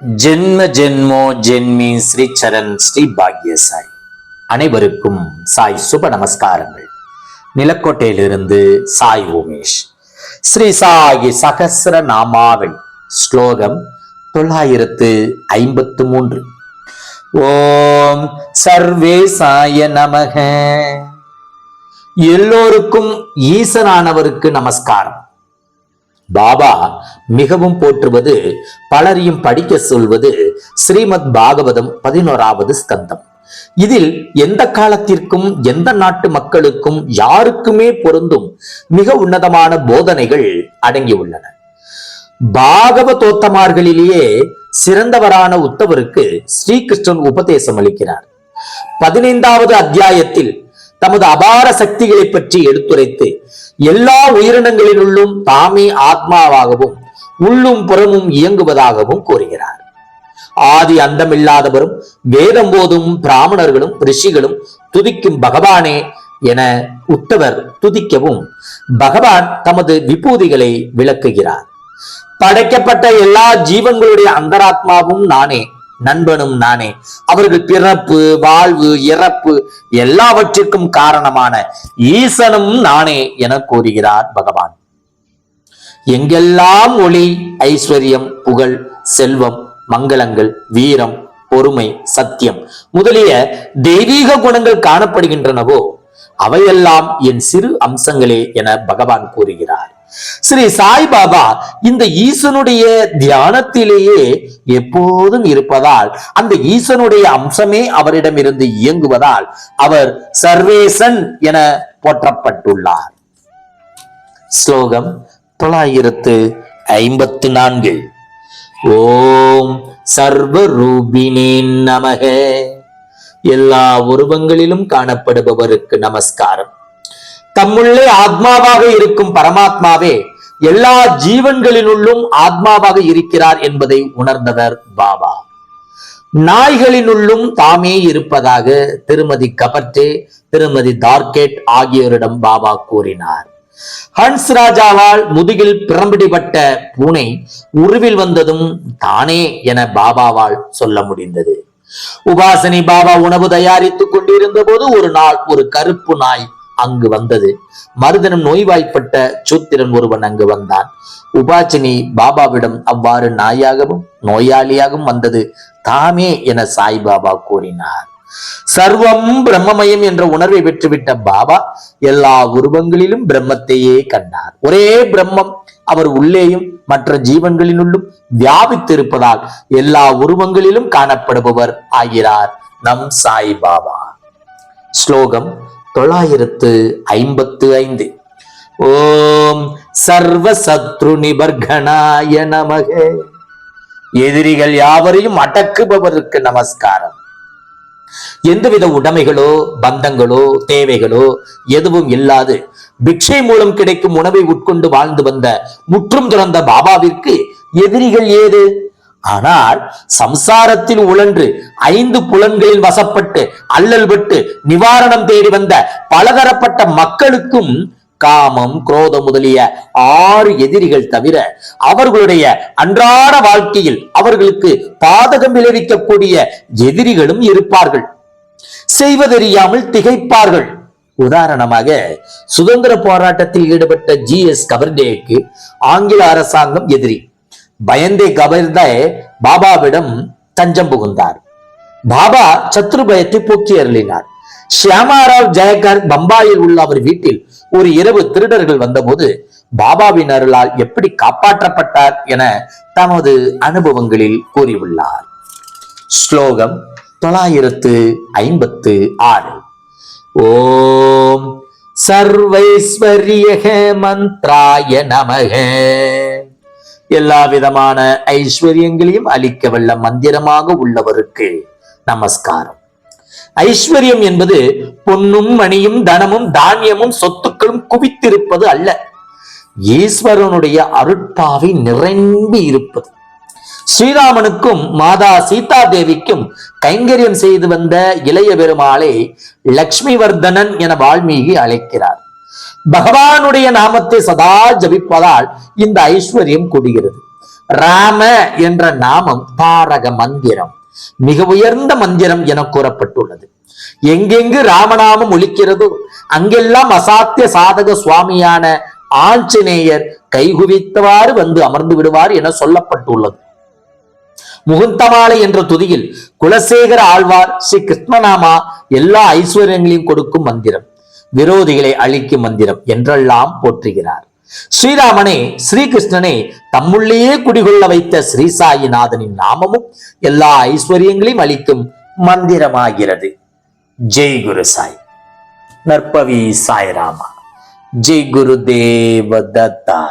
ஜென்ம ஜென்மோ ஜென்மி ஸ்ரீ சரண் ஸ்ரீ பாக்ய சாய். அனைவருக்கும் சாய் சுப நமஸ்காரங்கள். நிலக்கோட்டையிலிருந்து சாய் உமேஷ். ஸ்ரீ சாயி சகசிர நாமாவளி ஸ்லோகம் தொள்ளாயிரத்து ஐம்பத்து மூன்று. ஓம் சர்வே சாய நமக. எல்லோருக்கும் ஈசனானவருக்கு நமஸ்காரம். பாபா மிகவும் போற்றுவது பலரையும் படிக்க சொல்வது ஸ்ரீமத் பாகவதம் பதினோராவது ஸ்கந்தம். இதில் எந்த காலத்திற்கும் எந்த நாட்டு மக்களுக்கும் யாருக்குமே பொருந்தும் மிக உன்னதமான போதனைகள் அடங்கியுள்ளன. பாகவதோத்தமார்களிலேயே சிறந்தவரான உத்தவருக்கு ஸ்ரீகிருஷ்ணன் உபதேசம் அளிக்கிறார். பதினைந்தாவது அத்தியாயத்தில் தமது அபார சக்திகளை பற்றி எடுத்துரைத்து எல்லா உயிரினங்களிலுள்ளும் தாமே ஆத்மாவாகவும் உள்ளும் புறமும் இயங்குவதாகவும் கூறுகிறார். ஆதி அந்தமில்லாதவரும் வேதம் போதும் பிராமணர்களும் ரிஷிகளும் துதிக்கும் பகவானே என உத்தவர் துதிக்கவும் பகவான் தமது விபூதிகளை விளக்குகிறார். படைக்கப்பட்ட எல்லா ஜீவன்களுடைய அந்தராத்மாவும் நானே நண்பனும் நானே. அவர்கள் பிறப்பு வாழ்வு இறப்பு எல்லாவற்றிற்கும் காரணமான ஈசனும் நானே என கூறுகிறார் பகவான். எங்கெல்லாம் ஒளி ஐஸ்வர்யம் புகழ் செல்வம் மங்களங்கள் வீரம் பொறுமை சத்தியம் முதலிய தெய்வீக குணங்கள் காணப்படுகின்றனவோ அவையெல்லாம் என் சிறு அம்சங்களே என பகவான் கூறுகிறார். ஸ்ரீ சாய்பாபா இந்த ஈசனுடைய தியானத்திலேயே எப்போதும் இருப்பதால் அந்த ஈசனுடைய அம்சமே அவரிடமிருந்து இயங்குவதால் அவர் சர்வேசன் என போற்றப்பட்டுள்ளார். ஸ்லோகம் தொள்ளாயிரத்து ஐம்பத்தி நான்கு. ஓம் சர்வரூபினே நமக. எல்லா உருவங்களிலும் காணப்படுபவருக்கு நமஸ்காரம். தம்முள்ளே ஆத்மாவாக இருக்கும் பரமாத்மாவே எல்லா ஜீவன்களினுள்ளும் ஆத்மாவாக இருக்கிறார் என்பதை உணர்ந்தவர் பாபா. நாய்களினுள்ளும் தாமே இருப்பதாக திருமதி கபர்டே திருமதி தார்கெட் ஆகியோரிடம் பாபா கூறினார். ஹன்ஸ் ராஜாவால் முதுகில் பிரம்பிடிபட்ட பூனை உருவில் வந்ததும் தானே என பாபாவால் சொல்ல முடிந்தது. உபாசனி பாபா உணவு தயாரித்துக் கொண்டிருந்த போது ஒரு நாள் ஒரு கருப்பு நாய் அங்கு வந்தது. மறுதினம் நோய்வாய்ப்பட்ட சூத்திரன் ஒருவன் அங்கு வந்தான். உபாச்சினி பாபாவிடம் அவ்வாறு நாயாகவும் நோயாளியாகவும் வந்தது. தாமே என சாய்பாபா கூறினார். சர்வம் பிரம்மமயம் என்ற உணர்வை பெற்றுவிட்ட பாபா எல்லா உருவங்களிலும் பிரம்மத்தையே கண்டார். ஒரே பிரம்மம் அவர் உள்ளேயும் மற்ற ஜீவன்களினுள்ளும் வியாபித்திருப்பதால் எல்லா உருவங்களிலும் காணப்படுபவர் ஆகிறார் நம் சாய் பாபா ஸ்லோகம் தொள்ளாயிரத்து ஐம்பத்து ஐந்து. ஓம் சர்வ சத்ரு நிபர்கனாய நமக. எதிரிகள் யாவரையும் அடக்குபவருக்கு நமஸ்காரம். எந்தவித உடைமைகளோ பந்தங்களோ தேவைகளோ எதுவும் இல்லாது பிக்ஷை மூலம் கிடைக்கும் உணவை உட்கொண்டு வாழ்ந்து வந்த முற்றும் துறந்த பாபாவிற்கு எதிரிகள் ஏது? ஆனால் சம்சாரத்தில் உழன்று ஐந்து புலன்களில் வசப்பட்டு அல்லல் பட்டு நிவாரணம் தேடி வந்த பலதரப்பட்ட மக்களுக்கும் காமம் குரோதம் முதலிய ஆறு எதிரிகள் தவிர அவர்களுடைய அன்றாட வாழ்க்கையில் அவர்களுக்கு பாதகம் விளைவிக்கக்கூடிய எதிரிகளும் இருப்பார்கள். செய்வதறியாமல் திகைப்பார்கள். உதாரணமாக சுதந்திர போராட்டத்தில் ஈடுபட்ட ஜி எஸ் கவர்டேக்கு ஆங்கில அரசாங்கம் எதிரி. பயந்தே கபர்தே பாபாவிடம் தஞ்சம் புகுந்தார். பாபா சத்ரு பயத்தை போக்கி அருளினார். ஷியாமாராவ் ஜெயகர் பம்பாயில் உள்ள அவர் வீட்டில் ஒரு இரவு திருடர்கள் வந்தபோது பாபாவின் அருளால் எப்படி காப்பாற்றப்பட்டார் என தமது அனுபவங்களில் கூறியுள்ளார். ஸ்லோகம் தொள்ளாயிரத்து ஐம்பத்து ஆறு. ஓம் சர்வைஸ்வரிய மந்த்ராய நமக. எல்லா விதமான ஐஸ்வர்யங்களையும் அளிக்க வல்ல மந்திரமாக உள்ளவருக்கு நமஸ்காரம். ஐஸ்வர்யம் என்பது பொன்னும் மணியும் தனமும் தானியமும் சொத்துக்களும் குவித்திருப்பது அல்ல. ஈஸ்வரனுடைய அருட்பாவை நிரம்பி இருப்பது. ஸ்ரீராமனுக்கும் மாதா சீதா தேவிக்கும் கைங்கரியம் செய்து வந்த இளைய பெருமாளை லக்ஷ்மிவர்தனன் என வால்மீகி அழைக்கிறார். பகவானுடைய நாமத்தை சதா ஜபிப்பதால் இந்த ஐஸ்வர்யம் கூடுகிறது. ராம என்ற நாமம் தாரக மந்திரம் மிக உயர்ந்த மந்திரம் என கூறப்பட்டுள்ளது. எங்கெங்கு ராமநாமம் ஒலிக்கிறதோ அங்கெல்லாம் அசாத்திய சாதக சுவாமியான ஆஞ்சநேயர் கைகுவித்தவாறு வந்து அமர்ந்து விடுவார் என சொல்லப்பட்டுள்ளது. முகுந்தமாலை என்ற துதியில் குலசேகர ஆழ்வார் ஸ்ரீ கிருஷ்ணநாமா எல்லா ஐஸ்வர்யங்களையும் கொடுக்கும் மந்திரம். விரோதிகளை அழிக்கும் மந்திரம் என்றெல்லாம் போற்றுகிறார். ஸ்ரீராமனே ஸ்ரீகிருஷ்ணனே தம்முள்ளேயே குடிகொள்ள வைத்த ஸ்ரீசாயிநாதனின் நாமமும் எல்லா ஐஸ்வர்யங்களையும் அளிக்கும் மந்திரமாகிறது. ஜெய் குரு சாய். நற்பவி சாய்ராமா. ஜெய் குரு தேவ தத்தா.